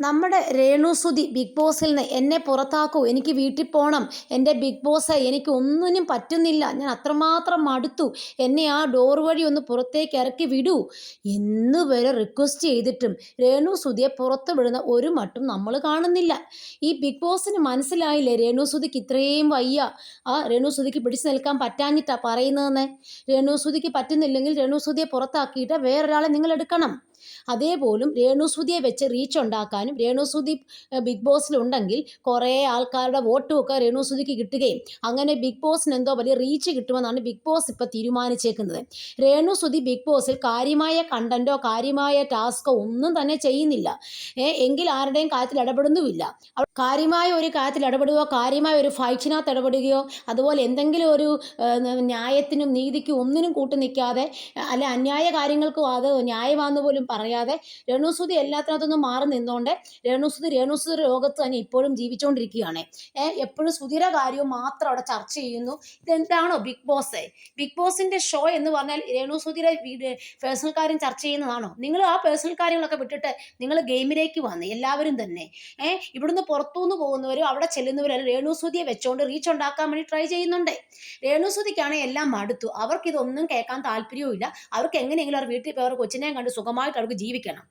നമ്മുടെ രേണുസുതി ബിഗ് ബോസിൽ നിന്ന് എന്നെ പുറത്താക്കൂ എനിക്ക് വീട്ടിൽ പോകണം എന്റെ ബിഗ് ബോസ് എനിക്ക് ഒന്നിനും പറ്റുന്നില്ല ഞാൻ അത്രമാത്രം മടുത്തു എന്നെ ആ ഡോർ വഴി ഒന്ന് പുറത്തേക്ക് ഇറക്കി വിടൂ എന്ന് വരെ റിക്വസ്റ്റ് ചെയ്തിട്ടും രേണുസുതിയെ പുറത്ത് വിടുന്ന ഒരു മട്ടും നമ്മൾ കാണുന്നില്ല. ഈ ബിഗ് ബോസിന് മനസ്സിലായില്ലേ രേണുസുതിക്ക് ഇത്രയും വയ്യ? ആ രേണുസുതിക്ക് പിടിച്ചു നിൽക്കാൻ പറ്റാഞ്ഞിട്ടാണ് പറയുന്നതെന്ന്? രേണുസുതിക്ക് പറ്റുന്നില്ലെങ്കിൽ രേണുസുതിയെ പുറത്താക്കിയിട്ട് വേറൊരാളെ നിങ്ങൾ എടുക്കണം. അതേപോലും രേണുസുതിയെ വെച്ച് റീച്ച് ഉണ്ടാക്കാനും രേണുസുതി ബിഗ് ബോസിലുണ്ടെങ്കിൽ കുറേ ആൾക്കാരുടെ വോട്ടും ഒക്കെ രേണുസുതിക്ക് കിട്ടുകയും അങ്ങനെ ബിഗ് ബോസിന് എന്തോ വലിയ റീച്ച് കിട്ടുമെന്നാണ് ബിഗ് ബോസ് ഇപ്പോൾ തീരുമാനിച്ചേക്കുന്നത്. രേണുസുതി ബിഗ് ബോസിൽ കാര്യമായ കണ്ടന്റോ കാര്യമായ ടാസ്കോ ഒന്നും തന്നെ ചെയ്യുന്നില്ല. എങ്കിൽ ആരുടെയും കാര്യത്തിൽ ഇടപെടുന്നുമില്ല. കാര്യമായ ഒരു കാര്യത്തിൽ ഇടപെടുകയോ കാര്യമായ ഒരു ഫൈറ്റിനകത്ത് ഇടപെടുകയോ അതുപോലെ എന്തെങ്കിലും ഒരു ന്യായത്തിനും നീതിക്കും ഒന്നിനും കൂട്ടു നിൽക്കാതെ അല്ലെ അന്യായ കാര്യങ്ങൾക്കും അത് ന്യായമാണെന്ന് പോലും പറയാതെ രേണുസുതി എല്ലാത്തിനകത്തൊന്നും മാറി നിന്നുകൊണ്ട് രേണുസുതി രേണുസുതി ലോകത്ത് തന്നെ ഇപ്പോഴും ജീവിച്ചുകൊണ്ടിരിക്കുകയാണ് എപ്പോഴും സുധിര കാര്യവും മാത്രം അവിടെ ചർച്ച ചെയ്യുന്നു. ഇതെന്താണോ ബിഗ് ബോസ് ബിഗ് ബോസിന്റെ ഷോ എന്ന് പറഞ്ഞാൽ രേണുസുതിയുടെ പേഴ്സണൽ കാര്യം ചർച്ച ചെയ്യുന്നതാണോ? നിങ്ങൾ ആ പേഴ്സണൽ കാര്യങ്ങളൊക്കെ വിട്ടിട്ട് നിങ്ങൾ ഗെയിമിലേക്ക് വന്ന് എല്ലാവരും തന്നെ ഏഹ് ഇവിടുന്ന് പുറത്തുനിന്ന് പോകുന്നവരും അവിടെ ചെല്ലുന്നവരും രേണുസുതിയെ വെച്ചോണ്ട് റീച്ച് ഉണ്ടാക്കാൻ വേണ്ടി ട്രൈ ചെയ്യുന്നുണ്ട്. രേണുസുതിക്കാണ് എല്ലാം മടുത്തു. അവർക്ക് ഇതൊന്നും കേൾക്കാൻ താല്പര്യവും ഇല്ല അവർക്ക് എങ്ങനെയെങ്കിലും അവർ വീട്ടിൽ പോയി അവർ കൊച്ചിനെയും കണ്ട് സുഖമായിട്ട് അവർക്ക് ജീവിക്കണം.